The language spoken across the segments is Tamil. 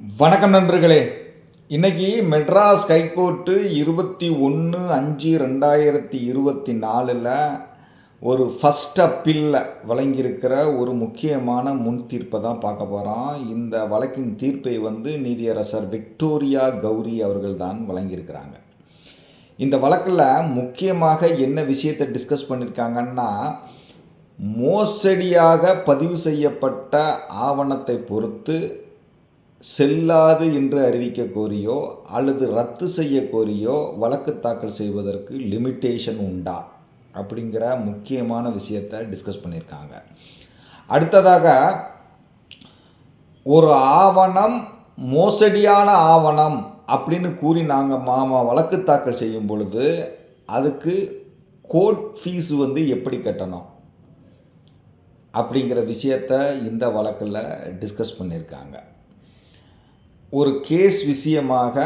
வணக்கம் நண்பர்களே. இன்னைக்கு மெட்ராஸ் ஹைகோர்ட்டு இருபத்தி ஒன்று அஞ்சு ரெண்டாயிரத்தி இருபத்தி நாலில் ஒரு ஃபஸ்ட் அப்பீலில் வழங்கியிருக்கிற ஒரு முக்கியமான முன் தீர்ப்பை தான் பார்க்க போகிறோம் இந்த வழக்கின் தீர்ப்பை வந்து நீதியரசர் விக்டோரியா கௌரி அவர்கள் தான் வழங்கியிருக்கிறாங்க. இந்த வழக்கில் முக்கியமாக என்ன விஷயத்தை டிஸ்கஸ் பண்ணியிருக்காங்கன்னா மோசடியாக பதிவு செய்யப்பட்ட ஆவணத்தை பொறுத்து செல்லாது என்று அறிவிக்க கோரியோ அல்லது ரத்து செய்ய கோரியோ வழக்கு தாக்கல் செய்வதற்கு லிமிட்டேஷன் உண்டா? அப்படிங்கிற முக்கியமான விஷயத்தை டிஸ்கஸ் பண்ணியிருக்காங்க. அடுத்ததாக ஒரு ஆவணம் மோசடியான ஆவணம் அப்படின்னு கூறி நாங்கள் மாமா வழக்கு தாக்கல் செய்யும் பொழுது அதுக்கு கோர்ட் ஃபீஸ் வந்து எப்படி கட்டணும்? அப்படிங்கிற விஷயத்த இந்த வழக்கில் டிஸ்கஸ் பண்ணியிருக்காங்க. ஒரு கேஸ் விஷயமாக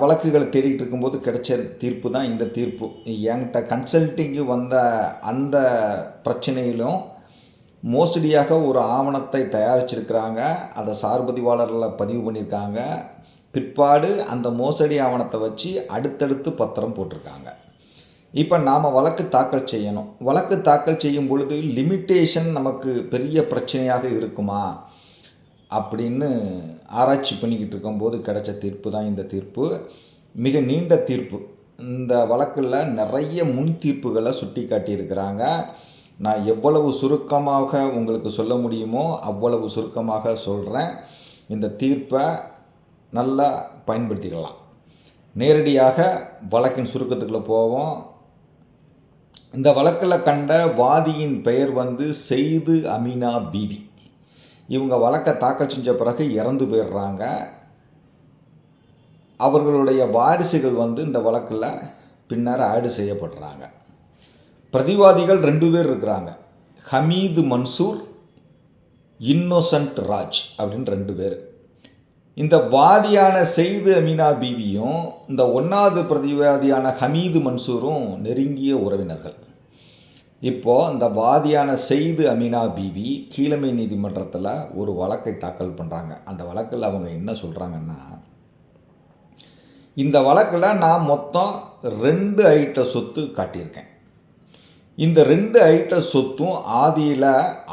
வழக்குகளை தேடிக்கிட்டு இருக்கும்போது கிடைச்ச தீர்ப்பு தான் இந்த தீர்ப்பு. என்கிட்ட கன்சல்ட்டிங்கு வந்த அந்த பிரச்சனையிலும் மோசடியாக ஒரு ஆவணத்தை தயாரிச்சிருக்கிறாங்க. அதை சார்பதிவாளரில் பதிவு பண்ணியிருக்காங்க. பிற்பாடு அந்த மோசடி ஆவணத்தை வச்சு அடுத்தடுத்து பத்திரம் போட்டிருக்காங்க. இப்போ நாம் வழக்கு தாக்கல் செய்யணும். வழக்கு தாக்கல் செய்யும் பொழுது லிமிட்டேஷன் நமக்கு பெரிய பிரச்சனையாக இருக்குமா? அப்படின்னு ஆராய்ச்சி பண்ணிக்கிட்டு இருக்கும்போது கிடைச்ச தீர்ப்பு தான் இந்த தீர்ப்பு. மிக நீண்ட தீர்ப்பு. இந்த வழக்கில் நிறைய முன் தீர்ப்புகளை சுட்டி காட்டியிருக்கிறாங்க. நான் எவ்வளவு சுருக்கமாக உங்களுக்கு சொல்ல முடியுமோ அவ்வளவு சுருக்கமாக சொல்கிறேன் இந்த தீர்ப்பை நல்லா பயன்படுத்திக்கலாம். நேரடியாக வழக்கின் சுருக்கத்துக்குள்ளே போவோம். இந்த வழக்கில் கண்ட வாதியின் பெயர் வந்து செய்து அமீனா பீவி. இவங்க வழக்கை தாக்கல் செஞ்ச பிறகு இறந்து போயிடுறாங்க. அவர்களுடைய வாரிசுகள் வந்து இந்த வழக்கில் பின்னர் ஆடு செய்யப்படுறாங்க. பிரதிவாதிகள் ரெண்டு பேர் இருக்கிறாங்க. ஹமீது மன்சூர் இன்னோசன்ட் ராஜ் அப்படின்னு ரெண்டு பேர். இந்த வாதியான செய்து அமீனா பீவியும் இந்த ஒன்றாவது பிரதிவாதியான ஹமீது மன்சூரும் நெருங்கிய உறவினர்கள். இப்போது இந்த வாதியான செய்து அமீனா பீவி கீழமை நீதிமன்றத்தில் ஒரு வழக்கை தாக்கல் பண்ணுறாங்க அந்த வழக்கில் அவங்க என்ன சொல்கிறாங்கன்னா இந்த வழக்கில் நான் மொத்தம் ரெண்டு ஐட்ட சொத்து காட்டியிருக்கேன். இந்த ரெண்டு ஐட்ட சொத்தும் ஆதியில்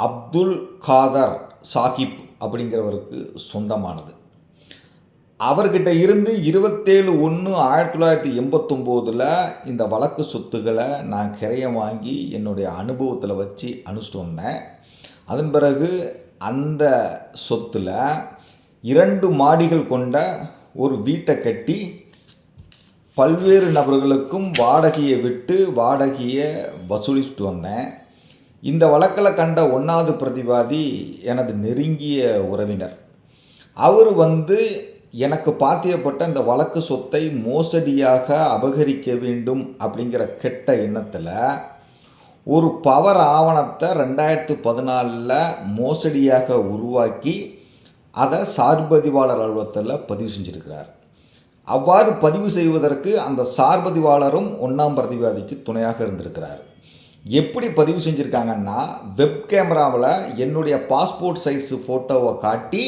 அப்துல் காதர் சாஹிப் அப்படிங்கிறவருக்கு சொந்தமானது. அவர்கிட்ட இருந்து இருபத்தேழு ஒன்று ஆயிரத்தி தொள்ளாயிரத்தி எண்பத்தொம்போதில் இந்த வழக்கு சொத்துக்களை நான் கிரையம் வாங்கி என்னுடைய அனுபவத்தில் வச்சு அனுஷ்டிட்டு வந்தேன். அதன் பிறகு அந்த சொத்தில் இரண்டு மாடிகள் கொண்ட ஒரு வீட்டை கட்டி பல்வேறு நபர்களுக்கும் வாடகையை விட்டு வாடகையை வசூலிச்சுட்டு வந்தேன். இந்த வழக்கில் கண்ட ஒன்றாவது பிரதிவாதி எனது நெருங்கிய உறவினர். அவர் வந்து எனக்கு பாத்தியப்பட்ட இந்த வழக்கு சொத்தை மோசடியாக அபகரிக்க வேண்டும் அப்படிங்கிற கெட்ட எண்ணத்தில் ஒரு பவர் ஆவணத்தை ரெண்டாயிரத்து பதினாலில் மோசடியாக உருவாக்கி அதை சார்பதிவாளர் அலுவலகத்தில் பதிவு செஞ்சுருக்கிறார். அவ்வாறு பதிவு செய்வதற்கு அந்த சார்பதிவாளரும் ஒன்றாம் பிரதிவாதிக்கு துணையாக இருந்திருக்கிறார். எப்படி பதிவு செஞ்சுருக்காங்கன்னா வெப் கேமராவில் என்னுடைய பாஸ்போர்ட் சைஸு ஃபோட்டோவை காட்டி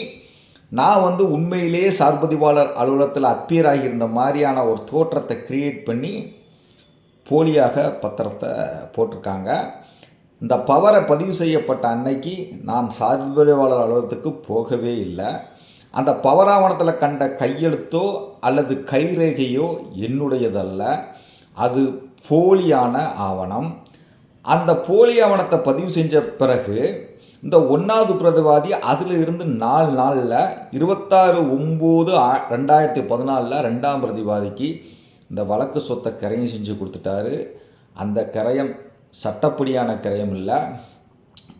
நான் வந்து உண்மையிலேயே சார்பதிவாளர் அலுவலகத்தில் அப்பியர் ஆகியிருந்த மாதிரியான ஒரு தோற்றத்தை கிரியேட் பண்ணி போலியாக பத்திரத்தை போட்டிருக்காங்க. இந்த பவரை பதிவு செய்யப்பட்ட அன்னைக்கு நான் சார்பதிவாளர் அலுவலகத்துக்கு போகவே இல்லை. அந்த பவர் ஆவணத்தில் கண்ட கையெழுத்தோ அல்லது கைரேகையோ என்னுடையதல்ல. அது போலியான ஆவணம். அந்த போலி ஆவணத்தை பதிவு செஞ்ச பிறகு இந்த ஒன்றாவது பிரதிவாதி அதில் இருந்து நாலு நாளில் இருபத்தாறு ஒம்பது ரெண்டாயிரத்தி பதினாலில் ரெண்டாம் பிரதிவாதிக்கு இந்த வழக்கு சொத்தை கரையும் செஞ்சு கொடுத்துட்டாரு. அந்த கரையம் சட்டப்படியான கரையம் இல்லை.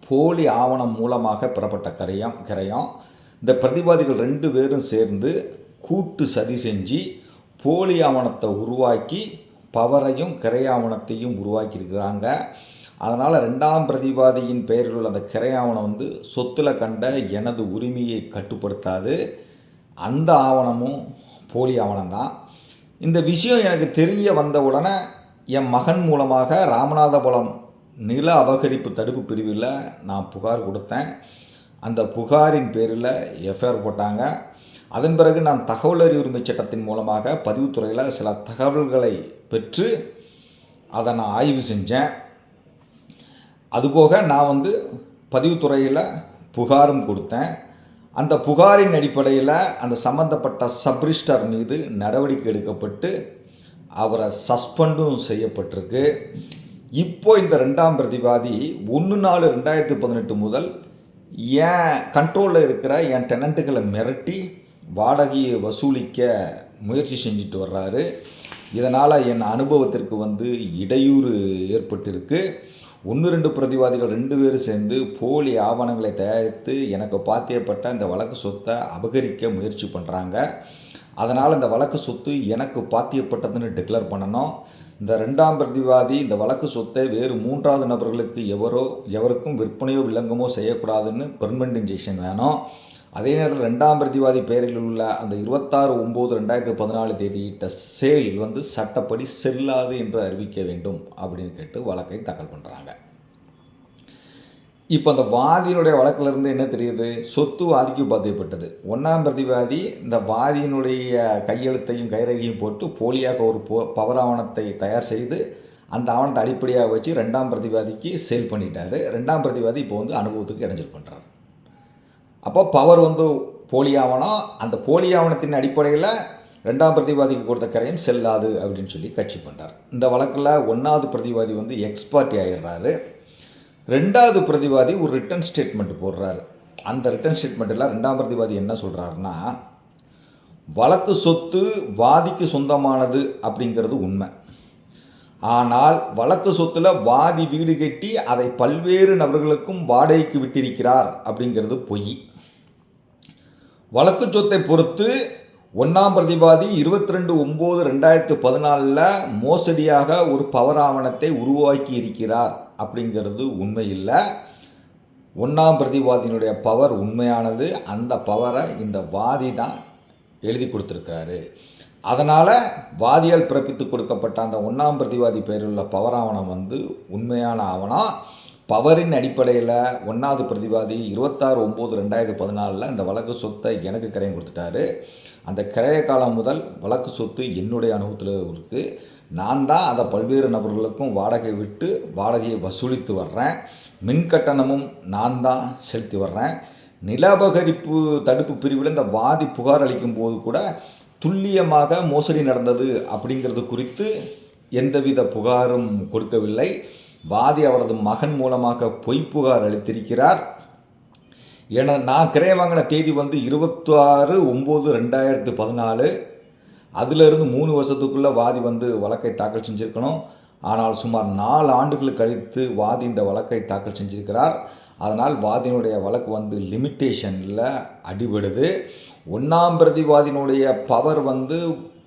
போலி ஆவணம் மூலமாக பெறப்பட்ட கரையம் கரையம். இந்த பிரதிவாதிகள் ரெண்டு பேரும் சேர்ந்து கூட்டு சதி செஞ்சு போலி ஆவணத்தை உருவாக்கி பவரையும் கரையாவணத்தையும் உருவாக்கியிருக்கிறாங்க. அதனால் ரெண்டாம் பிரதிவாதியின் பெயரில் உள்ள அந்த கிரையாவணம் வந்து சொத்தில் கண்ட எனது உரிமையை கட்டுப்படுத்தாது. அந்த ஆவணமும் போலி ஆவணம்தான். இந்த விஷயம் எனக்கு தெரிய வந்த உடனே என் மகன் மூலமாக ராமநாதபுரம் நில அபகரிப்பு தடுப்பு பிரிவில் நான் புகார் கொடுத்தேன். அந்த புகாரின் பேரில் எஃப்ஐஆர் போட்டாங்க. அதன் பிறகு நான் தகவல் அறிவு உரிமை சட்டத்தின் மூலமாக பதிவுத்துறையில் சில தகவல்களை பெற்று அதை நான் ஆய்வு செஞ்சேன். அதுபோக நான் வந்து பதிவுத்துறையில் புகாரும் கொடுத்தேன். அந்த புகாரின் அடிப்படையில் அந்த சம்பந்தப்பட்ட சப்ரிஸ்டர் மீது நடவடிக்கை எடுக்கப்பட்டு அவரை சஸ்பெண்டும் செய்யப்பட்டிருக்கு. இப்போ இந்த ரெண்டாம் பிரதிவாதி ஒன்று நாலு ரெண்டாயிரத்தி பதினெட்டு முதல் என் கண்ட்ரோலில் இருக்கிற என் டெனண்ட்டுகளை மிரட்டி வாடகையை வசூலிக்க முயற்சி செஞ்சுட்டு வர்றாரு. இதனால் என் அனுபவத்திற்கு வந்து இடையூறு ஏற்பட்டிருக்கு. ஒன்று ரெண்டு பிரதிவாதிகள் ரெண்டு பேரும் சேர்ந்து போலி ஆவணங்களை தயாரித்து எனக்கு பாத்தியப்பட்ட இந்த வழக்கு சொத்தை அபகரிக்க முயற்சி பண்ணுறாங்க அதனால் இந்த வழக்கு சொத்து எனக்கு பாத்தியப்பட்டதுன்னு டிக்ளேர் பண்ணணும். இந்த ரெண்டாம் பிரதிவாதி இந்த வழக்கு சொத்தை வேறு மூன்றாவது நபர்களுக்கு எவரோ எவருக்கும் விற்பனையோ விளங்கமோ செய்யக்கூடாதுன்னு பெர்மனண்ட் இன்ஜெக்ஷன் வேணும். அதே நேரத்தில் ரெண்டாம் பிரதிவாதி பெயரில் உள்ள அந்த இருபத்தாறு ஒம்பது ரெண்டாயிரத்தி பதினாலு தேதியிட்ட சேல் வந்து சட்டப்படி செல்லாது என்று அறிவிக்க வேண்டும் அப்படின்னு கேட்டு வழக்கை தாக்கல் பண்ணுறாங்க இப்போ அந்த வாதியினுடைய வழக்கிலிருந்து என்ன தெரியுது? சொத்து வாதிக்கு பாதிக்கப்பட்டது ஒன்றாம் பிரதிவாதி இந்த வாதியினுடைய கையெழுத்தையும் கைரகையும் போட்டு போலியாக ஒரு போ பவர் ஆவணத்தை தயார் செய்து அந்த ஆவணத்தை அடிப்படையாக வச்சு ரெண்டாம் பிரதிவாதிக்கு சேல் பண்ணிட்டாரு. ரெண்டாம் பிரதிவாதி இப்போ வந்து அனுபவத்துக்கு இடைஞ்சல் பண்ணுறாரு அப்போ பவர் வந்து போலி ஆவணம் அந்த போலி ஆவணத்தின் அடிப்படையில் ரெண்டாம் பிரதிவாதிக்கு கொடுத்த கரையும் செல்லாது அப்படின்னு சொல்லி கட்சி பண்ணுறார் இந்த வழக்கில் ஒன்றாவது பிரதிவாதி வந்து எக்ஸ்பார்ட்டி ஆகிடுறாரு ரெண்டாவது பிரதிவாதி ஒரு ரிட்டன் ஸ்டேட்மெண்ட் போடுறாரு. அந்த ரிட்டன் ஸ்டேட்மெண்ட்டில் ரெண்டாம் பிரதிவாதி என்ன சொல்கிறாருன்னா வழக்கு சொத்து வாதிக்கு சொந்தமானது அப்படிங்கிறது உண்மை. ஆனால் வழக்கு சொத்தில் வாதி வீடு கட்டி அதை பல்வேறு நபர்களுக்கும் வாடகைக்கு விட்டிருக்கிறார் அப்படிங்கிறது பொய். வழக்கு சொத்தை பொறுத்து ஒன்றாம் பிரதிவாதி இருபத்தி ரெண்டு ஒம்பது ரெண்டாயிரத்து பதினாலில் மோசடியாக ஒரு பவர் ஆவணத்தை உருவாக்கி இருக்கிறார் அப்படிங்கிறது உண்மையில்லை. ஒன்றாம் பிரதிவாதியினுடைய பவர் உண்மையானது. அந்த பவரை இந்த வாதி தான் எழுதி கொடுத்துருக்காரு அதனால் வாதியால் பிறப்பித்து கொடுக்கப்பட்ட அந்த ஒன்றாம் பிரதிவாதி பெயருள்ள பவர் ஆவணம் வந்து உண்மையான ஆவணம். பவரின் அடிப்படையில் ஒன்றாவது பிரதிவாதி இருபத்தாறு ஒம்பது ரெண்டாயிரத்தி பதினாலில் இந்த வழக்கு சொத்தை எனக்கு கிரையம் கொடுத்துட்டாரு. அந்த கிரைய காலம் முதல் வழக்கு சொத்து என்னுடைய அனுபவத்தில் இருக்குது நான் தான் அதை பல்வேறு நபர்களுக்கும் வாடகை விட்டு வாடகையை வசூலித்து வர்றேன். மின் கட்டணமும் நான் தான் செலுத்தி வர்றேன். நிலபகரிப்பு தடுப்பு பிரிவில் இந்த வாதி புகார் அளிக்கும் போது கூட துல்லியமாக மோசடி நடந்தது அப்படிங்கிறது குறித்து எந்தவித புகாரும் கொடுக்கவில்லை. வாதி அவரது மகன் மூலமாக பொய் புகார் அளித்திருக்கிறார். என நான் கிரைய வாங்கின தேதி வந்து இருபத்தாறு ஒம்பது ரெண்டாயிரத்து பதினாலு. அதிலிருந்து மூணு வருஷத்துக்குள்ளே வாதி வந்து வழக்கை தாக்கல் செஞ்சுருக்கணும். ஆனால் சுமார் நாலு ஆண்டுகள் கழித்து வாதி இந்த வழக்கை தாக்கல் செஞ்சிருக்கிறார். அதனால் வாதியினுடைய வழக்கு வந்து லிமிட்டேஷனில் அடிபடுது. ஒன்றாம் பிரதிவாதியினுடைய பவர் வந்து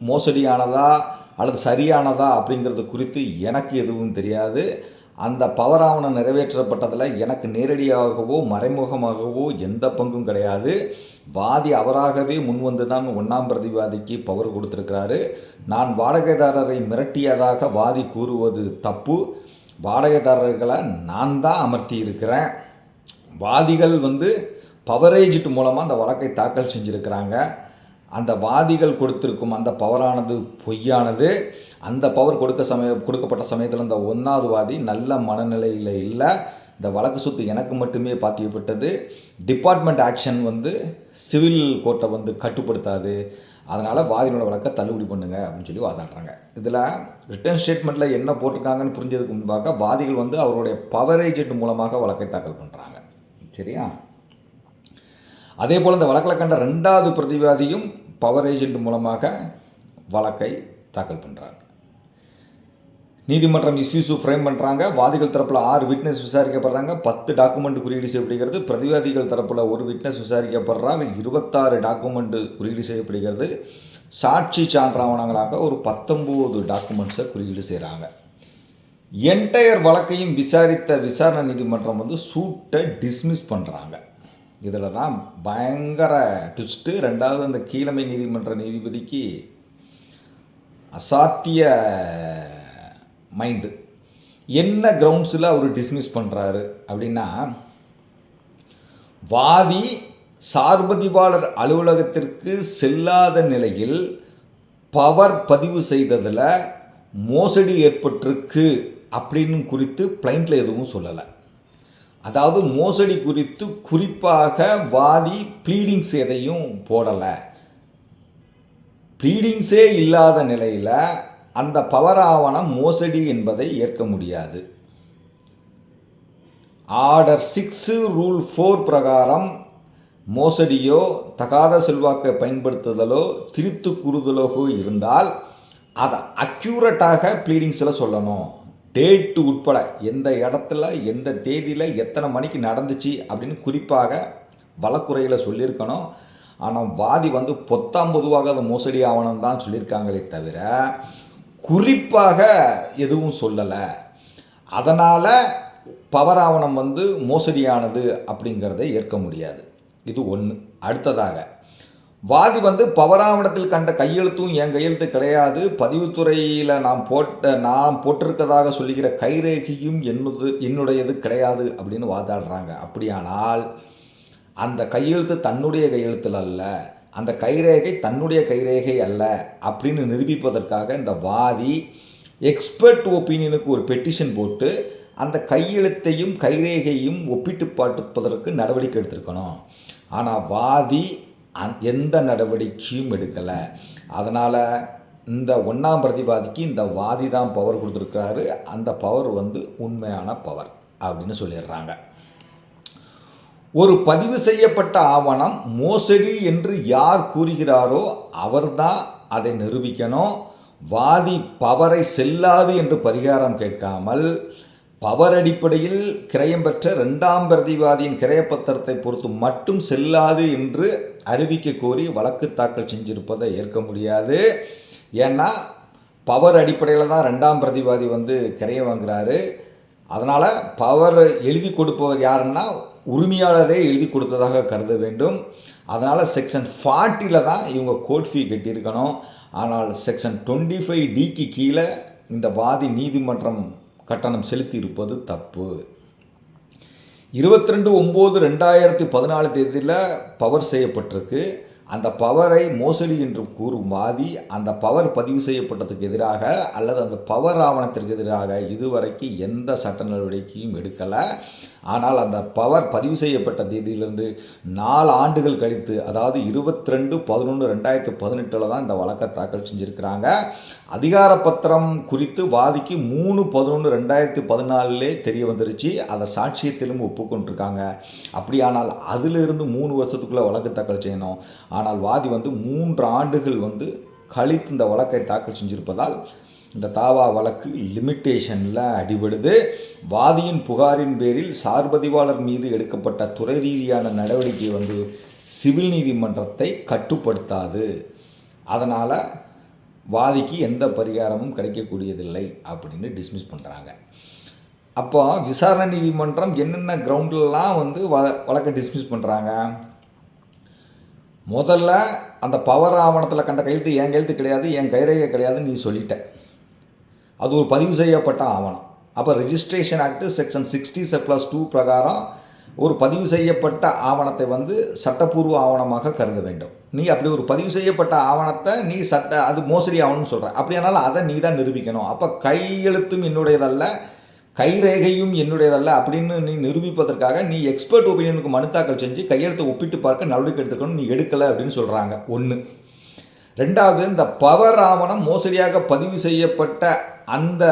மோசடியானதா அல்லது சரியானதா அப்படிங்கிறது குறித்து எனக்கு எதுவும் தெரியாது. அந்த பவர் ஆவணம் நிறைவேற்றப்பட்டதில் எனக்கு நேரடியாகவோ மறைமுகமாகவோ எந்த பங்கும் கிடையாது. வாதி அவராகவே முன்வந்து தான் ஒன்றாம் பிரதிவாதிக்கு பவர் கொடுத்துருக்கிறாரு. நான் வாடகைதாரரை மிரட்டியதாக வாதி கூறுவது தப்பு. வாடகைதாரர்களை நான் தான் அமர்த்தி இருக்கிறேன். வாதிகள் வந்து பவரேஜிட் மூலமாக அந்த வழக்கை தாக்கல் செஞ்சுருக்கிறாங்க. அந்த வாதிகள் கொடுத்துருக்கும் அந்த பவரானது பொய்யானது. அந்த பவர் கொடுக்க சமய கொடுக்கப்பட்ட சமயத்தில் இந்த ஒன்றாவது வாதி நல்ல மனநிலையில் இல்லை. இந்த வழக்கு சொத்து எனக்கு மட்டுமே பாத்தியப்பட்டது. டிபார்ட்மெண்ட் ஆக்ஷன் வந்து சிவில் கோர்ட்டை வந்து கட்டுப்படுத்தாது. அதனால் வாதினோட வழக்கை தள்ளுபடி பண்ணுங்க அப்படின்னு சொல்லி வாதாடுறாங்க. இதில் ரிட்டர்ன் ஸ்டேட்மெண்ட்டில் என்ன போட்டிருக்காங்கன்னு புரிஞ்சதுக்கு முன்பாக வாதிகள் வந்து அவருடைய பவர் ஏஜென்ட் மூலமாக வழக்கை தாக்கல் பண்ணுறாங்க சரியா? அதே போல் இந்த வழக்கில் கண்ட ரெண்டாவது பிரதிவாதியும் பவர் ஏஜென்ட் மூலமாக வழக்கை தாக்கல் பண்ணுறாங்க நீதிமன்றம் இஸ்யூஸு ஃப்ரேம் பண்ணுறாங்க வாதிகள் தரப்பில் ஆறு விட்னஸ் விசாரிக்கப்படுறாங்க. பத்து டாக்குமெண்ட் குறியீடு செய்யப்படுகிறது. பிரதிவாதிகள் தரப்பில் ஒரு விட்னஸ் விசாரிக்கப்படுறாங்க. இருபத்தாறு டாக்குமெண்ட் குறியீடு செய்யப்படுகிறது. சாட்சி சான்றாவணங்களாக ஒரு பத்தொம்போது டாக்குமெண்ட்ஸை குறியீடு செய்கிறாங்க என்டையர் வழக்கையும் விசாரித்த விசாரணை நீதிமன்றம் வந்து சூட்டை டிஸ்மிஸ் பண்ணுறாங்க இதில் தான் பயங்கர ட்விஸ்ட்டு ரெண்டாவது அந்த கீழமை நீதிமன்ற நீதிபதிக்கு அசாத்திய மைண்டு என்ன கிரவுண்ட்ஸில் அவர் டிஸ்மிஸ் பண்ணுறாரு அப்படின்னா வாதி சார்பதிவாளர் அலுவலகத்திற்கு செல்லாத நிலையில் பவர் பதிவு செய்ததில் மோசடி ஏற்பட்டிருக்கு அப்படின்னு குறித்து பிளைண்ட்டில் எதுவும் சொல்லலை. அதாவது மோசடி குறித்து குறிப்பாக வாதி ப்ளீடிங்ஸ் எதையும் போடலை. ப்ளீடிங்ஸே இல்லாத நிலையில் அந்த பவர் ஆவணம் மோசடி என்பதை ஏற்க முடியாது. ஆர்டர் சிக்ஸு ரூல் ஃபோர் பிரகாரம் மோசடியோ தகாத செல்வாக்கை பயன்படுத்துதலோ திரித்து கூறுதலோ இருந்தால் அதை அக்யூரட்டாக ப்ளீடிங்ஸில் சொல்லணும். டேட்டு உட்பட எந்த இடத்துல எந்த தேதியில் எத்தனை மணிக்கு நடந்துச்சு அப்படின்னு குறிப்பாக வழக்குறையில் சொல்லியிருக்கணும். ஆனால் வாதி வந்து பொத்தாம் பொதுவாக அது மோசடி ஆவணம் தான் சொல்லியிருக்காங்களே தவிர குறிப்பாக எதுவும் சொல்லலை. அதனால் பவர் ஆவணம் வந்து மோசடியானது அப்படிங்கிறதை ஏற்க முடியாது. இது ஒன்று அடுத்ததாக வாதி வந்து பவராவணத்தில் கண்ட கையெழுத்தும் என் கையெழுத்து கிடையாது. பதிவுத்துறையில் நான் போட்ட நான் போட்டிருக்கதாக சொல்லுகிற கைரேகையும் என்னது என்னுடையது கிடையாது அப்படின்னு வாதாடுறாங்க. அப்படியானால் அந்த கையெழுத்து தன்னுடைய கையெழுத்தில் அல்ல. அந்த கைரேகை தன்னுடைய கைரேகை அல்ல அப்படின்னு நிரூபிப்பதற்காக இந்த வாதி எக்ஸ்பர்ட் ஒப்பீனியனுக்கு ஒரு பெட்டிஷன் போட்டு அந்த கையெழுத்தையும் கைரேகையும் ஒப்பிட்டு பார்ப்பதற்கு நடவடிக்கை எடுத்திருக்கணும். ஆனால் வாதி அந் எந்த நடவடிக்கையும் எடுக்கலை. அதனால் இந்த ஒன்றாம் பிரதிவாதிக்கு இந்த வாதி தான் பவர் கொடுத்துருக்கிறாரு. அந்த பவர் வந்து உண்மையான பவர் அப்படின்னு சொல்லிடுறாங்க. ஒரு பதிவு செய்யப்பட்ட ஆவணம் மோசடி என்று யார் கூறுகிறாரோ அவர்தான் அதை நிரூபிக்கணும். வாதி பவரை செல்லாது என்று பரிகாரம் கேட்காமல் பவர் அடிப்படையில் கிரயம் பெற்ற ரெண்டாம் பிரதிவாதியின் கிரயப்பத்திரத்தை பொறுத்து மட்டும் செல்லாது என்று அறிவிக்க கோரி வழக்கு தாக்கல் செஞ்சிருப்பதை ஏற்க முடியாது. ஏன்னா பவர் அடிப்படையில் தான் ரெண்டாம் பிரதிவாதி வந்து கிரையம் வாங்குறாரு. அதனால் பவர் எழுதி கொடுப்பவர் யாருன்னா உரிமையாளரே எழுதி கொடுத்ததாக கருத வேண்டும். அதனால் செக்ஷன் ஃபார்ட்டியில் தான் இவங்க கோர்ட் ஃபீ கட்டியிருக்கணும். ஆனால் செக்ஷன் டுவெண்ட்டி ஃபைவ் டிக்கு கீழே இந்த வாதி நீதிமன்றம் கட்டணம் செலுத்தி இருப்பது தப்பு. இருபத்தி ரெண்டு ஒம்பது ரெண்டாயிரத்தி பதினாலு தேதியில் பவர் செய்யப்பட்டிருக்கு. அந்த பவரை மோசடி என்று கூறும் வாதி அந்த பவர் பதிவு செய்யப்பட்டதுக்கு எதிராக அல்லது அந்த பவர் ஆவணத்திற்கு எதிராக இதுவரைக்கும் எந்த சட்ட நடவடிக்கையும் எடுக்கலை. ஆனால் அந்த பவர் பதிவு செய்யப்பட்ட தேதியிலிருந்து நாலு ஆண்டுகள் கழித்து அதாவது இருபத்தி ரெண்டு பதினொன்று ரெண்டாயிரத்து பதினெட்டில் தான் இந்த வழக்கை தாக்கல் செஞ்சுருக்கிறாங்க. அதிகார பத்திரம் குறித்து வாதிக்கு மூணு பதினொன்று ரெண்டாயிரத்தி பதினாலே தெரிய வந்துருச்சு. அதை சாட்சியத்திலும் ஒப்புக்கொண்டிருக்காங்க. அப்படியானால் அதிலிருந்து மூணு வருஷத்துக்குள்ளே வழக்கு தாக்கல் செய்யணும். ஆனால் வாதி வந்து மூன்று ஆண்டுகள் வந்து கழித்து இந்த வழக்கை தாக்கல் செஞ்சிருப்பதால் இந்த தாவா வழக்கு லிமிட்டேஷனில் அடிபடுது. வாதியின் புகாரின் பேரில் சார்பதிவாளர் மீது எடுக்கப்பட்ட துறை ரீதியான நடவடிக்கை வந்து சிவில் நீதிமன்றத்தை கட்டுப்படுத்தாது. அதனால் வாதிக்கு எந்த பரிகாரமும் கிடைக்கக்கூடியதில்லை அப்படின்னு டிஸ்மிஸ் பண்ணுறாங்க அப்போ விசாரணை நீதிமன்றம் என்னென்ன கிரவுண்ட்லலாம் வந்து வ வழக்கை டிஸ்மிஸ் பண்ணுறாங்க முதல்ல அந்த பவர் ஆவணத்தில் கண்ட கையெழுத்து என் கையெழுத்து கிடையாது என் கைரேகை கிடையாதுன்னு நீ சொல்லிட்ட. அது ஒரு பதிவு செய்யப்பட்ட ஆவணம். அப்போ registration act section sixty plus two பிரகாரம் ஒரு பதிவு செய்யப்பட்ட ஆவணத்தை வந்து சட்டப்பூர்வ ஆவணமாக கருத வேண்டும். நீ அப்படி ஒரு பதிவு செய்யப்பட்ட ஆவணத்தை நீ சட்ட அது மோசடி ஆகணும்னு சொல்கிற அப்படியானாலும் அதை நீ தான் நிரூபிக்கணும். அப்போ கையெழுத்தும் என்னுடையதல்ல கைரேகையும் என்னுடையதல்ல அப்படின்னு நீ நிரூபிப்பதற்காக நீ எக்ஸ்பர்ட் ஒப்பீனியனுக்கு மனு தாக்கல் செஞ்சு கையெழுத்தை ஒப்பிட்டு பார்க்க நடவடிக்கை எடுத்துக்கணும் நீ எடுக்கலை அப்படின்னு சொல்கிறாங்க ஒன்று ரெண்டாவது இந்த பவர் ஆவணம் மோசடியாக பதிவு செய்யப்பட்ட அந்த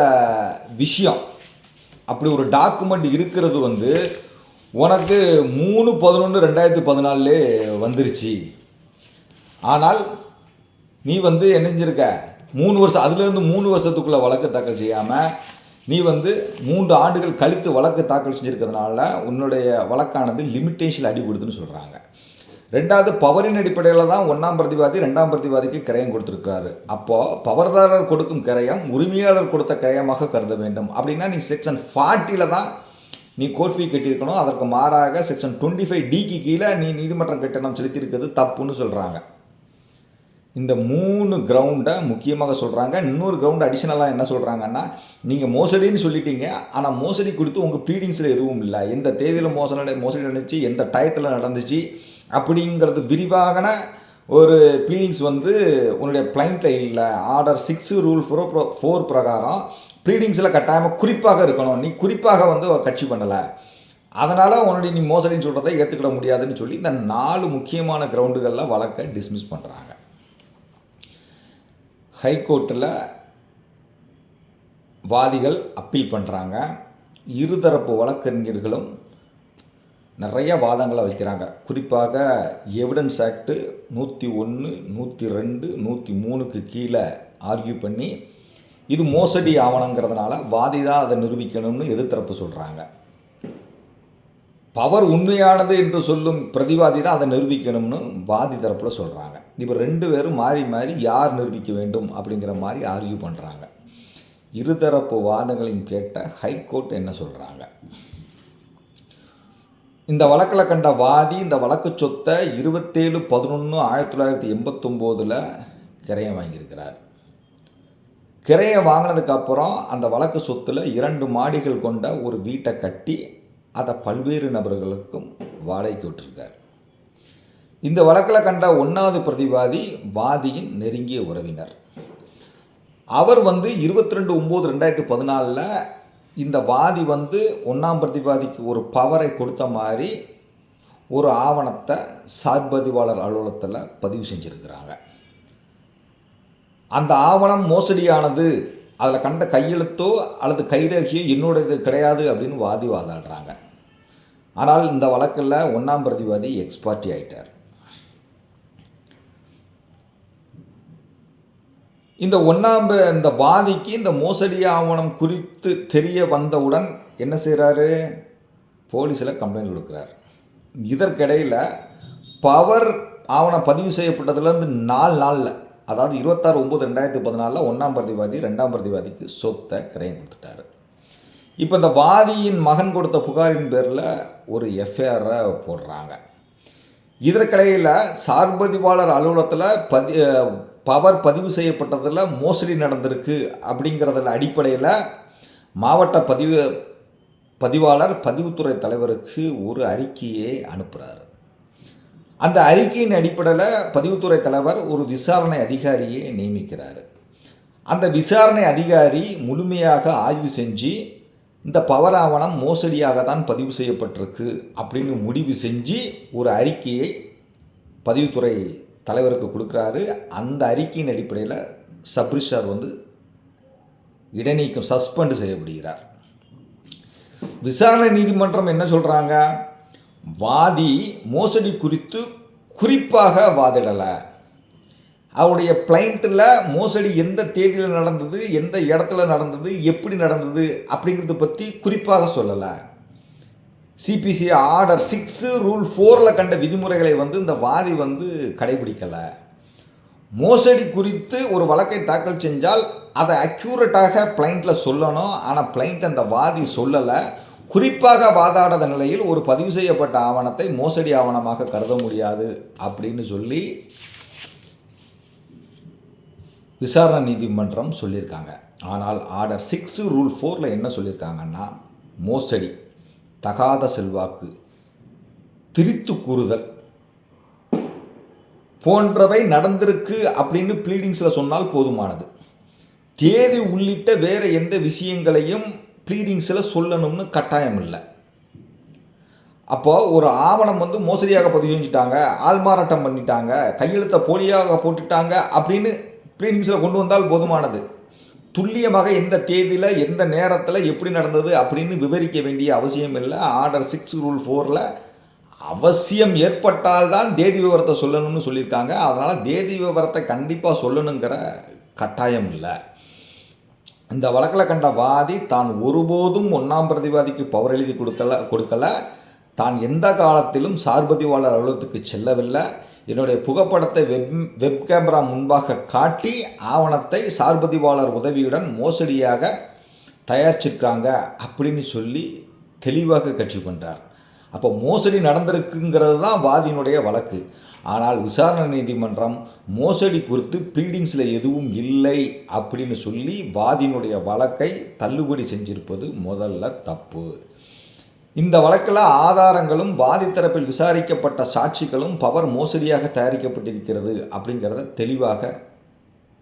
விஷயம் அப்படி ஒரு டாக்குமெண்ட் இருக்கிறது வந்து உனக்கு மூணு பதினொன்று ரெண்டாயிரத்தி பதினாலே வந்துருச்சு. ஆனால் நீ வந்து என்ன செஞ்சிருக்க? மூணு வருஷம் அதுலேருந்து மூணு வருஷத்துக்குள்ளே வழக்கு தாக்கல் செய்யாமல் நீ வந்து மூன்று ஆண்டுகள் கழித்து வழக்கு தாக்கல் செஞ்சுருக்கிறதுனால உன்னுடைய வழக்கானது லிமிட்டேஷன் அடி கொடுத்துன்னு சொல்கிறாங்க ரெண்டாவது பவரின் அடிப்படையில் தான் ஒன்றாம் பிரதிவாதி ரெண்டாம் பிரதிவாதிக்கு கிரயம் கொடுத்துருக்காரு அப்போது பவர்தாரர் கொடுக்கும் கிரயம் உரிமையாளர் கொடுத்த கிரயமாக கருத வேண்டும். அப்படின்னா நீ செக்ஷன் ஃபார்ட்டியில் தான் நீ கோர்ட் ஃபீ கட்டியிருக்கணும். அதற்கு மாறாக செக்ஷன் டுவெண்ட்டி ஃபைவ் டிக்கு கீழே நீ நீதிமன்றம் கட்டணம் செலுத்தியிருக்கிறது தப்புன்னு சொல்கிறாங்க இந்த மூணு கிரவுண்டை முக்கியமாக சொல்கிறாங்க இன்னொரு கிரவுண்ட் அடிஷ்னலாக என்ன சொல்கிறாங்கன்னா நீங்கள் மோசடின்னு சொல்லிட்டீங்க. ஆனால் மோசடி கொடுத்து உங்கள் ப்ளீடிங்ஸில் எதுவும் இல்லை. எந்த தேதியில் மோசடி மோசடி நடந்துச்சு எந்த டயத்தில் நடந்துச்சு அப்படிங்கிறது விரிவாகன ஒரு ப்ளீடிங்ஸ் வந்து உன்னுடைய பிளைண்ட்டில் இல்லை. Order six rule four four பிரகாரம் ப்ளீடிங்ஸில் கட்டாயமாக குறிப்பாக இருக்கணும். நீ குறிப்பாக வந்து கட்சி பண்ணலை. அதனால் உன்னுடைய நீ மோசடின்னு சொல்கிறத ஏற்றுக்கிட முடியாதுன்னு சொல்லி இந்த நாலு முக்கியமான கிரவுண்டுகளில் வழக்கை டிஸ்மிஸ் பண்ணுறாங்க ஹைகோர்ட்டில் வாதிகள் அப்பீல் பண்ணுறாங்க இருதரப்பு வழக்கறிஞர்களும் நிறைய வாதங்களை வைக்கிறாங்க. குறிப்பாக எவிடன்ஸ் ஆக்ட்டு நூற்றி ஒன்று நூற்றி ரெண்டு நூற்றி மூணுக்கு கீழே ஆர்கியூ பண்ணி இது மோசடி ஆவணங்கிறதுனால வாதி தான் அதை நிரூபிக்கணும்னு எதிர்த்தரப்பு சொல்கிறாங்க பவர் உண்மையானது என்று சொல்லும் பிரதிவாதி தான் அதை நிரூபிக்கணும்னு வாதி தரப்பில் சொல்கிறாங்க இப்போ ரெண்டு பேரும் மாறி மாறி யார் நிரூபிக்க வேண்டும் அப்படிங்கிற மாதிரி ஆர்கியூ பண்ணுறாங்க இருதரப்பு வாதங்களையும் கேட்ட ஹைகோர்ட் என்ன சொல்கிறாங்க இந்த வழக்கில் கண்ட வாதி இந்த வழக்கு சொத்தை இருபத்தேழு பதினொன்று ஆயிரத்தி தொள்ளாயிரத்தி எண்பத்தொம்போதில் கிரையம் வாங்கியிருக்கிறார். கிரையை வாங்கினதுக்கப்புறம் அந்த வழக்கு சொத்தில் இரண்டு மாடிகள் கொண்ட ஒரு வீட்டை கட்டி அதை பல்வேறு நபர்களுக்கும் வாடகைக்கு விட்டுருக்கார். இந்த வழக்கில் கண்ட ஒன்றாவது பிரதிவாதி வாதியின் நெருங்கிய உறவினர். அவர் வந்து இருபத்தி ரெண்டு ஒம்பது ரெண்டாயிரத்தி பதினாலில் இந்த வாதி வந்து ஒன்றாம் பிரதிவாதிக்கு ஒரு பவரை கொடுத்த மாதிரி ஒரு ஆவணத்தை சார்பதிவாளர் அலுவலகத்தில் பதிவு செஞ்சுருக்கிறாங்க. அந்த ஆவணம் மோசடியானது. அதில் கண்ட கையெழுத்தோ அல்லது கைரேகையோ என்னுடையது கிடையாது அப்படின்னு வாதி வாதாடுறாங்க. ஆனால் இந்த வழக்கில் ஒன்றாம் பிரதிவாதி எக்ஸ்பார்ட்டி ஆகிட்டார் இந்த ஒன்றாம் இந்த வாதிக்கு இந்த மோசடி ஆவணம் குறித்து தெரிய வந்தவுடன் என்ன செய்கிறாரு போலீஸில் கம்ப்ளைண்ட் கொடுக்குறார். இதற்கிடையில் பவர் ஆவணம் பதிவு செய்யப்பட்டதுலேருந்து நாலு நாளில் அதாவது இருபத்தாறு ஒம்பது ரெண்டாயிரத்தி பதினாலில் ஒன்றாம் பிரதிவாதி ரெண்டாம் பிரதிவாதிக்கு சொத்தை கிரையம் கொடுத்துட்டார். இப்போ இந்த வாதியின் மகன் கொடுத்த புகாரின் பேரில் ஒரு எஃப்ஐஆரை போடுறாங்க. இதற்கிடையில் சார்பதிவாளர் அலுவலகத்தில் பதி பவர் பதிவு செய்யப்பட்டதில் மோசடி நடந்திருக்கு அப்படிங்கிறதில் அடிப்படையில் மாவட்ட பதிவு பதிவாளர் பதிவுத்துறை தலைவருக்கு ஒரு அறிக்கையை அனுப்புகிறார் அந்த அறிக்கையின் அடிப்படையில் பதிவுத்துறை தலைவர் ஒரு விசாரணை அதிகாரியை நியமிக்கிறார். அந்த விசாரணை அதிகாரி முழுமையாக ஆய்வு செஞ்சு இந்த பவர் ஆவணம் மோசடியாக தான் பதிவு செய்யப்பட்டிருக்கு அப்படின்னு முடிவு செஞ்சு ஒரு அறிக்கையை பதிவுத்துறை தலைவருக்கு கொடுக்குறாரு. அந்த அறிக்கையின் அடிப்படையில் சப்ரிஷார் வந்து இடைநீக்கம் சஸ்பெண்ட் செய்யப்படுகிறார். விசாரணை நீதிமன்றம் என்ன சொல்கிறாங்க வாதி மோசடி குறித்து குறிப்பாக வாதிடலை. அவருடைய பிளைண்ட்டில் மோசடி எந்த தேதியில் நடந்தது எந்த இடத்துல நடந்தது எப்படி நடந்தது அப்படிங்கிறத பற்றி குறிப்பாக சொல்லலை. சிபிசி ஆர்டர் சிக்ஸு ரூல் ஃபோரில் கண்ட விதிமுறைகளை வந்து இந்த வாதி வந்து கடைபிடிக்கலை. மோசடி குறித்து ஒரு வழக்கை தாக்கல் செஞ்சால் அதை அக்யூரேட்டாக பிளைண்ட்டில் சொல்லணும். ஆனால் பிளைண்ட் அந்த வாதி சொல்லலை. குறிப்பாக வாதாடாத நிலையில் ஒரு பதிவு செய்யப்பட்ட ஆவணத்தை மோசடி ஆவணமாக கருத முடியாது அப்படின்னு சொல்லி விசாரணை நீதிமன்றம் சொல்லியிருக்காங்க. ஆனால் ஆர்டர் சிக்ஸு ரூல் ஃபோரில் என்ன சொல்லியிருக்காங்கன்னா மோசடி தகாத செல்வாக்கு திரித்து கூறுதல் போன்றவை நடந்திருக்கு அப்படின்னு ப்ளீடிங்ஸில் சொன்னால் போதுமானது. தேதி உள்ளிட்ட வேறு எந்த விஷயங்களையும் ப்ளீடிங்ஸில் சொல்லணும்னு கட்டாயம் இல்லை. அப்போது ஒரு ஆவணம் வந்து மோசடியாக பதிவு செஞ்சுட்டாங்க ஆள்மாறாட்டம் பண்ணிட்டாங்க கையெழுத்தை போலியாக போட்டுட்டாங்க அப்படின்னு ப்ளீடிங்ஸில் கொண்டு வந்தால் போதுமானது. துல்லியமாக எந்த தேதியில் எந்த நேரத்தில் எப்படி நடந்தது அப்படின்னு விவரிக்க வேண்டிய அவசியம் இல்லை. ஆர்டர் சிக்ஸ் ரூல் ஃபோரில் அவசியம் ஏற்பட்டால் தான் தேதி விவரத்தை சொல்லணும்னு சொல்லியிருக்காங்க. அதனால் தேதி விவரத்தை கண்டிப்பாக சொல்லணுங்கிற கட்டாயம் இல்லை. இந்த வழக்கில் கண்ட வாதி தான் ஒருபோதும் ஒன்றாம் பிரதிவாதிக்கு பவர் எழுதி கொடுக்கல கொடுக்கல. தான் எந்த காலத்திலும் சார்பதிவாளர் அலுவலகத்துக்கு செல்லவில்லை. என்னுடைய புகைப்படத்தை வெப் வெப் கேமரா முன்பாக காட்டி ஆவணத்தை சார்பதிவாளர் உதவியுடன் மோசடியாக தயாரிச்சிருக்காங்க அப்படின்னு சொல்லி தெளிவாக கட்சி பண்ணுறார் அப்போ மோசடி நடந்திருக்குங்கிறது தான் வாதியினுடைய வழக்கு. ஆனால் விசாரணை நீதிமன்றம் மோசடி குறித்து ப்ளீடிங்ஸில் எதுவும் இல்லை அப்படின்னு சொல்லி வாதியினுடைய வழக்கை தள்ளுபடி செஞ்சிருப்பது முதல்ல தப்பு. இந்த வழக்கில் ஆதாரங்களும் பாதித்தரப்பில் விசாரிக்கப்பட்ட சாட்சிகளும் பவர் மோசடியாக தயாரிக்கப்பட்டிருக்கிறது அப்படிங்கிறத தெளிவாக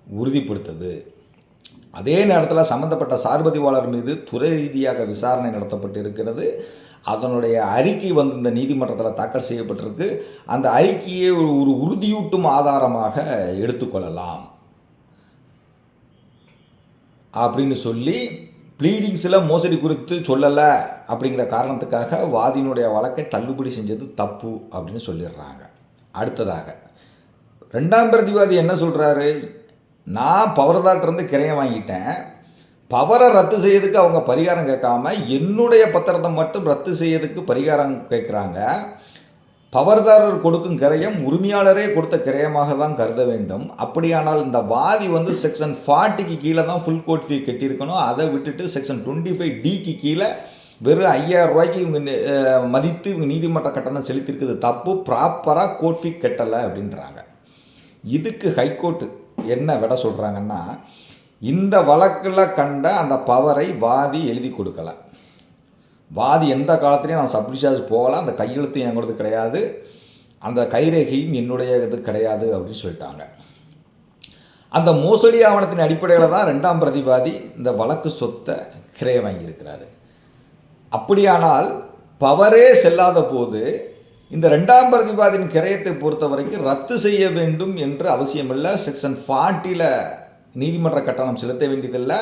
உறுதிப்படுத்துது. அதே நேரத்தில் சம்பந்தப்பட்ட சார்பதிவாளர் மீது துறை ரீதியாக விசாரணை நடத்தப்பட்டிருக்கிறது. அதனுடைய அறிக்கை வந்து இந்த நீதிமன்றத்தில் தாக்கல் செய்யப்பட்டிருக்கு. அந்த அறிக்கையை ஒரு ஒரு உறுதியூட்டும் ஆதாரமாக எடுத்துக்கொள்ளலாம். அப்படின்னு சொல்லி ப்ளீடிங்ஸில் மோசடி குறித்து சொல்லலை அப்படிங்கிற காரணத்துக்காக வாதியினுடைய வழக்கை தள்ளுபடி செஞ்சது தப்பு அப்படின்னு சொல்லிடுறாங்க. அடுத்ததாக ரெண்டாம் பிரதிவாதி என்ன சொல்கிறாரு நான் பவர்தாட்டிருந்து கிரையம் வாங்கிட்டேன். பவரை ரத்து செய்யறதுக்கு அவங்க பரிகாரம் கேட்காம என்னுடைய பத்திரத்தை மட்டும் ரத்து செய்யறதுக்கு பரிகாரம் கேட்குறாங்க. பவர்தாரர் கொடுக்கும் கிரயம் உரிமையாளரே கொடுத்த கிரயமாக தான் கருத வேண்டும். அப்படியானால் இந்த வாதி வந்து செக்ஷன் ஃபார்ட்டிக்கு கீழே தான் ஃபுல் கோட் ஃபீ கட்டியிருக்கணும். அதை விட்டுட்டு செக்ஷன் டுவெண்ட்டி ஃபைவ் டிக்கு கீழே வெறும் ஐயாயிரம் ரூபாய்க்கு இவங்க மதித்து இவங்க நீதிமன்ற கட்டணம் செலுத்தியிருக்கிறது தப்பு. ப்ராப்பராக கோட் ஃபீ கட்டலை அப்படின்றாங்க. இதுக்கு ஹைகோர்ட்டு என்ன விட சொல்கிறாங்கன்னா இந்த வழக்கில் கண்ட அந்த பவரை வாதி எழுதி கொடுக்கலை. வாதி எந்த காலத்துலேயும் நான் சப்டிசார்ஜ் போகலாம் அந்த கையெழுத்து என்கிறது கிடையாது. அந்த கைரேகையும் என்னுடைய இது கிடையாது அப்படின்னு சொல்லிட்டாங்க. அந்த மோசடி ஆவணத்தின் அடிப்படையில் தான் ரெண்டாம் பிரதிவாதி இந்த வழக்கு சொத்தை கிரைய வாங்கியிருக்கிறாரு. அப்படியானால் பவரே செல்லாத போது இந்த ரெண்டாம் பிரதிவாதியின் கிரயத்தை பொறுத்த வரைக்கும் ரத்து செய்ய வேண்டும் என்று அவசியமில்லை. செக்ஷன் ஃபார்ட்டியில் நீதிமன்ற கட்டணம் செலுத்த வேண்டியதில்லை.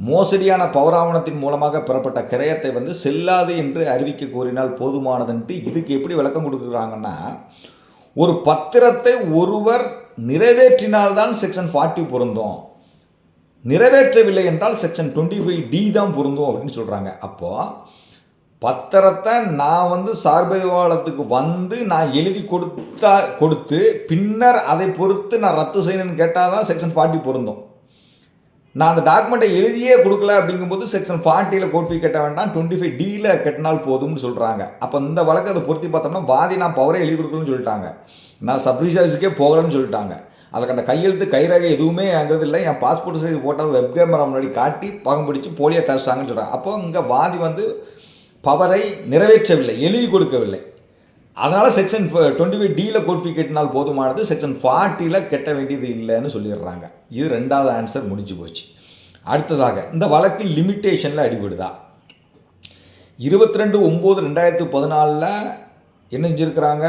மோசடியான பௌராவணத்தின் மூலமாக பெறப்பட்ட கிரயத்தை வந்து செல்லாது என்று அறிவிக்க கோரினால் போதுமானதுன்ட்டு இதுக்கு எப்படி விளக்கம் கொடுக்குறாங்கன்னா ஒரு பத்திரத்தை ஒருவர் நிறைவேற்றினால்தான் செக்ஷன் ஃபார்ட்டி பொருந்தும். நிறைவேற்றவில்லை என்றால் செக்ஷன் டுவெண்ட்டி ஃபைவ் டி தான் பொருந்தும் அப்படின்னு சொல்கிறாங்க அப்போது பத்திரத்தை நான் வந்து சார்பதிவாளத்துக்கு வந்து நான் எழுதி கொடுத்தா கொடுத்து பின்னர் அதை பொறுத்து நான் ரத்து செய்யணும்னு கேட்டால் தான் செக்ஷன் ஃபார்ட்டி பொருந்தும். நான் அந்த டாக்குமெண்ட்டை எழுதியே கொடுக்கல அப்படிங்கும்போது செக்ஷன் ஃபார்ட்டியில் கோட் ஃபீ கட்ட வேண்டாம் டுவெண்ட்டி ஃபைவ் டியில் கட்டினால் போதும்னு சொல்கிறாங்க அப்போ இந்த வழக்கு அதை பொருத்தி பார்த்தோம்னா வாதி நான் பவரே எழுதி கொடுக்கணும்னு சொல்லிட்டாங்க. நான் சப்ரிசார்ஜுக்கே போகலன்னு சொல்லிட்டாங்க. அதுக்கு அந்த கையெழுத்து கைரேகை எதுவுமே அங்கிறது இல்லை. என் பாஸ்போர்ட் சைஸ் போட்டால் வெப் கேமரா முன்னாடி காட்டி பகம் பிடிச்சி போலியாக தரிசிட்டாங்கன்னு சொல்கிறாங்க அப்போ இங்கே வாதி வந்து பவரை நிறைவேற்றவில்லை எழுதி கொடுக்கவில்லை. அதனால் செக்ஷன் டுவெண்ட்டி ஃபைவ் டியில் கோட் ஃபீ கட்டினால் போதுமானது. செக்ஷன் ஃபார்ட்டியில் கட்ட வேண்டியது இல்லைன்னு சொல்லிடுறாங்க. இது ரெண்டாவது ஆன்சர் முடிஞ்சு போச்சு. அடுத்ததாக இந்த வழக்கு லிமிட்டேஷனில் அடிபடுதா? இருபத்தி ரெண்டு ஒம்பது ரெண்டாயிரத்து பதினாலில் என்ன செஞ்சுருக்கிறாங்க?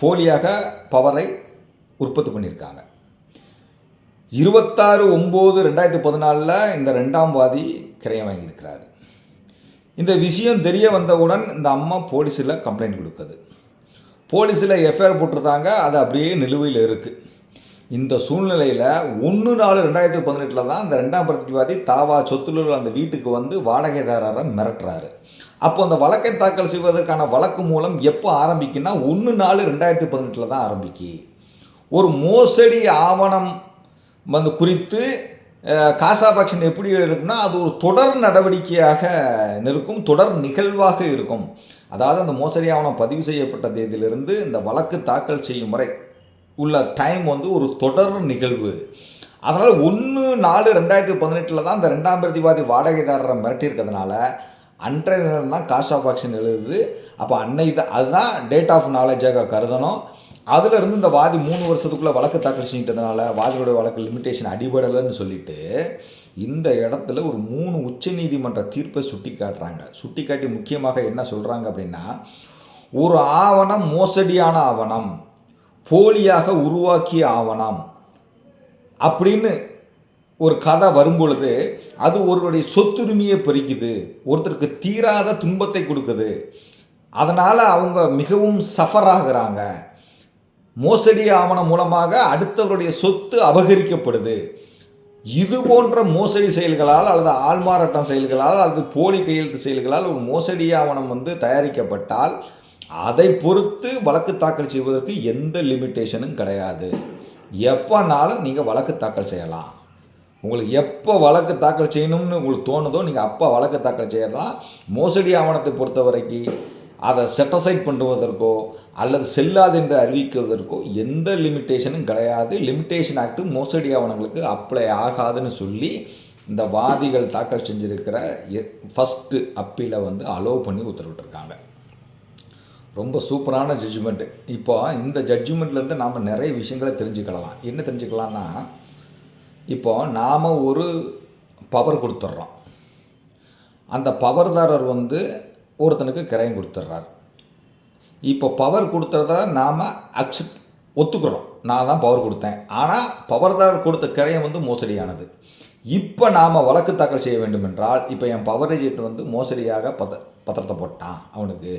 போலியாக பவரை உற்பத்தி பண்ணியிருக்காங்க. இருபத்தாறு ஒம்பது ரெண்டாயிரத்து பதினாலில் இந்த ரெண்டாம் வாதி கிரையம் வாங்கியிருக்கிறாரு. இந்த விஷயம் தெரிய வந்தவுடன் இந்த அம்மா போலீஸில் கம்ப்ளைண்ட் கொடுக்குது. போலீஸில் எஃப்ஐஆர் போட்டிருந்தாங்க அது அப்படியே நிலுவையில் இருக்குது இந்த சூழ்நிலையில் ஒன்று நாலு ரெண்டாயிரத்தி பதினெட்டில் தான் இந்த ரெண்டாம் பிரதிவாதி தாவா சொத்துல உள்ள அந்த வீட்டுக்கு வந்து வாடகைதாரரை மிரட்டுறாரு. அப்போ அந்த வழக்கை தாக்கல் செய்வதற்கான வழக்கு மூலம் எப்போ ஆரம்பிக்குன்னா ஒன்று நாலு ரெண்டாயிரத்தி பதினெட்டில் தான் ஆரம்பிக்கு. ஒரு மோசடி ஆவணம் வந்து குறித்து காசாபாக்ஷன் எப்படி இருக்குன்னா அது ஒரு தொடர் நடவடிக்கையாக இருக்கும் தொடர் நிகழ்வாக இருக்கும். அதாவது அந்த மோசடி ஆவணம் பதிவு செய்யப்பட்ட தேதியிலிருந்து இந்த வழக்கு தாக்கல் செய்யும் வரை உள்ள டைம் வந்து ஒரு தொடர் நிகழ்வு. அதனால் ஒன்று நாலு ரெண்டாயிரத்தி பதினெட்டில் தான் இந்த ரெண்டாம் பிரதிவாதி வாடகைதாரரை மிரட்டியிருக்கிறதுனால அன்றைய நேரம் தான் காஸ்ட் ஆஃப் ஆக்ஷன் எழுதுது அப்போ அன்னை தான் அதுதான் டேட் ஆஃப் நாலேஜாக கருதணும். அதிலிருந்து இந்த வாதி மூணு வருஷத்துக்குள்ளே வழக்கு தாக்கல் செஞ்சிட்டதுனால வாதியோட வழக்கு லிமிட்டேஷன் அடிபடலைன்னு சொல்லிட்டு இந்த இடத்துல ஒரு மூணு உச்சநீதிமன்ற தீர்ப்பை சுட்டி காட்டுறாங்க சுட்டி காட்டி முக்கியமாக என்ன சொல்கிறாங்க அப்படின்னா ஒரு ஆவணம் மோசடியான ஆவணம் போலியாக உருவாக்கிய ஆவணம் அப்படின்னு ஒரு கதை வரும்பொழுது அது ஒருவருடைய சொத்துரிமையை பறிக்குது ஒருத்தருக்கு தீராத துன்பத்தை கொடுக்குது. அதனால் அவங்க மிகவும் சஃபர் ஆகுறாங்க. மோசடி ஆவணம் மூலமாக அடுத்தவருடைய சொத்து அபகரிக்கப்படுது. இது போன்ற மோசடி செயல்களால் அல்லது ஆள்மாறாட்டம் செயல்களால் அல்லது போலி கையெழுத்து செயல்களால் ஒரு மோசடி ஆவணம் வந்து தயாரிக்கப்பட்டால் அதை பொறுத்து வழக்கு தாக்கல் செய்வதற்கு எந்த லிமிட்டேஷனும் கிடையாது. எப்போனாலும் நீங்கள் வழக்கு தாக்கல் செய்யலாம். உங்களுக்கு எப்போ வழக்கு தாக்கல் செய்யணும்னு உங்களுக்கு தோணுதோ நீங்கள் அப்போ வழக்கு தாக்கல் செய்யலாம். மோசடி ஆவணத்தை பொறுத்த வரைக்கும் அதை செட்டசைட் பண்ணுவதற்கோ அல்லது செல்லாது என்று அறிவிக்குவதற்கோ எந்த லிமிட்டேஷனும் கிடையாது. லிமிட்டேஷன் ஆக்ட் மோசடி ஆவணங்களுக்கு அப்ளை ஆகாதுன்னு சொல்லி இந்த வாதிகள் தாக்கல் செஞ்சுருக்கிற ஃபஸ்ட்டு அப்பீலை வந்து அலோவ் பண்ணி உத்தரவிட்டிருக்காங்க. ரொம்ப சூப்பரான ஜட்ஜ்மெண்ட்டு இப்போ இந்த ஜட்ஜ்மெண்ட்லேருந்து நாம் நிறைய விஷயங்களை தெரிஞ்சுக்கலாம். என்ன தெரிஞ்சுக்கலாம்னா இப்போ நாம் ஒரு பவர் கொடுத்துட்றோம் அந்த பவர்தாரர் வந்து ஒருத்தனுக்கு கிரையம் கொடுத்துட்றார். இப்போ பவர் கொடுத்துறத நாம் அக்செப்ட் ஒத்துக்கிறோம். நான் தான் பவர் கொடுத்தேன். ஆனால் பவர்தாரர் கொடுத்த கிரையம் வந்து மோசடியானது. இப்போ நாம் வழக்கு தாக்கல் செய்ய வேண்டும் என்றால் இப்போ என் பவர் ஏஜென்ட் வந்து மோசடியாக பத பத்திரத்தை போட்டான் அவனுக்கு.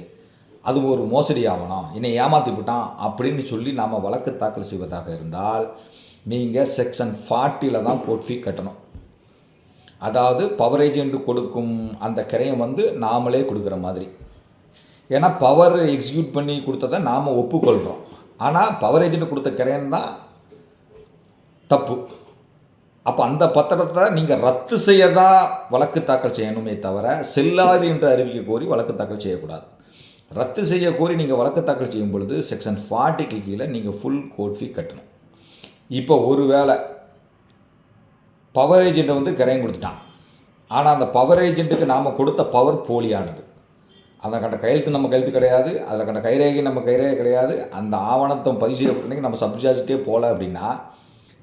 அது ஒரு மோசடி ஆகணும் என்னை ஏமாற்றி விட்டான் அப்படின்னு சொல்லி நாம் வழக்கு தாக்கல் செய்வதாக இருந்தால் நீங்கள் செக்ஷன் ஃபார்ட்டியில் தான் கோர்ட் ஃபீ கட்டணும். அதாவது பவர் ஏஜென்ட் கொடுக்கும் அந்த கிரையம் வந்து நாமளே கொடுக்குற மாதிரி. ஏன்னா பவர் எக்ஸிக்யூட் பண்ணி கொடுத்ததை நாம் ஒப்புக்கொள்கிறோம் ஆனால் பவர் ஏஜென்ட் கொடுத்த கிரையம் தான் தப்பு. அப்போ அந்த பத்திரத்தை நீங்கள் ரத்து செய்ய தான் வழக்கு தாக்கல் செய்யணுமே தவிர செல்லாது என்று அறிவிக்க கோரி வழக்கு தாக்கல் செய்யக்கூடாது. ரத்து செய்ய கோரி நீங்கள் வழக்கு தாக்கல் செய்யும் பொழுது செக்ஷன் ஃபார்ட்டிக்கு கீழே நீங்கள் ஃபுல் கோட் ஃபீ கட்டணும். இப்போ ஒரு வேளை பவர் ஏஜெண்ட்டை வந்து கிரையம் கொடுத்துட்டான். ஆனால் அந்த பவர் ஏஜென்ட்டுக்கு நாம் கொடுத்த பவர் போலியானது. அதை கண்ட கையெழுத்து நம்ம கையெழுத்து கிடையாது அதில் கண்ட கைரேகை நம்ம கைரேகை கிடையாது அந்த ஆவணத்தை பதிவு செய்யப்பட்ட நம்ம சப்ஜாஜிட்டே போகல அப்படின்னா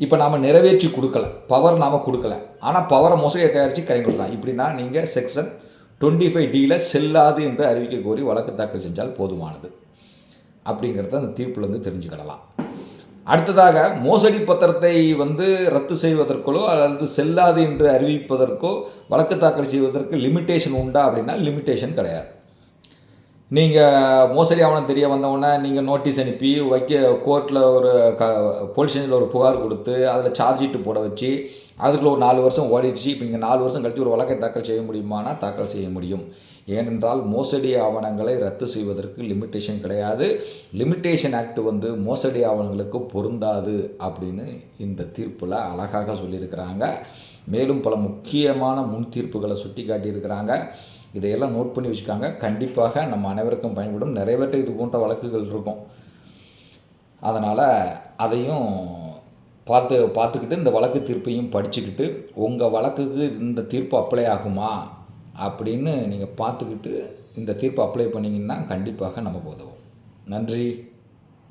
இப்போ நாம் நிறைவேற்றி கொடுக்கல. பவர் நாம் கொடுக்கல. ஆனால் பவரை மோசடியை தயாரித்து கை கொடுக்கலாம். இப்படின்னா நீங்கள் செக்ஷன் டுவெண்ட்டி ஃபைவ் டியில் செல்லாது என்று அறிவிக்க கோரி வழக்கு தாக்கல் செஞ்சால் போதுமானது. அப்படிங்கிறத அந்த தீர்ப்புலேருந்து தெரிஞ்சுக்கிடலாம். அடுத்ததாக மோசடி பத்திரத்தை வந்து ரத்து செய்வதற்கோ அல்லது செல்லாது என்று அறிவிப்பதற்கோ வழக்கு தாக்கல் செய்வதற்கு லிமிட்டேஷன் உண்டா அப்படின்னா லிமிட்டேஷன் கிடையாது. நீங்கள் மோசடி ஆவணம் தெரிய வந்தவுடனே நீங்கள் நோட்டீஸ் அனுப்பி வைக்க கோர்ட்டில் ஒரு க போலீஸ் ஸ்டேஷனில் ஒரு புகார் கொடுத்து அதில் சார்ஜ் ஷீட்டு போட வச்சு அதுக்குள்ள ஒரு நாலு வருஷம் ஓடிடுச்சு. இப்போ இங்கே நாலு வருஷம் கழித்து ஒரு வழக்கை தாக்கல் செய்ய முடியுமானா தாக்கல் செய்ய முடியும். ஏனென்றால் மோசடி ஆவணங்களை ரத்து செய்வதற்கு லிமிட்டேஷன் கிடையாது. லிமிட்டேஷன் ஆக்ட் வந்து மோசடி ஆவணங்களுக்கு பொருந்தாது அப்படின்னு இந்த தீர்ப்பில் அழகாக சொல்லியிருக்கிறாங்க. மேலும் பல முக்கியமான முன் தீர்ப்புகளை சுட்டி காட்டியிருக்கிறாங்க இதையெல்லாம் நோட் பண்ணி வச்சுக்காங்க. கண்டிப்பாக நம்ம அனைவருக்கும் பயன்படும். நிறைய பேர்ட்ட இது போன்ற வழக்குகள் இருக்கும். அதனால் அதையும் பார்த்து பார்த்துக்கிட்டு இந்த வழக்கு தீர்ப்பையும் படிச்சுக்கிட்டு உங்கள் வழக்குக்கு இந்த தீர்ப்பு அப்ளை ஆகுமா? அப்படின்னு நீங்கள் பார்த்துக்கிட்டு இந்த தீர்ப்பு அப்ளை பண்ணிங்கன்னா கண்டிப்பாக நமக்கு உதவும். நன்றி.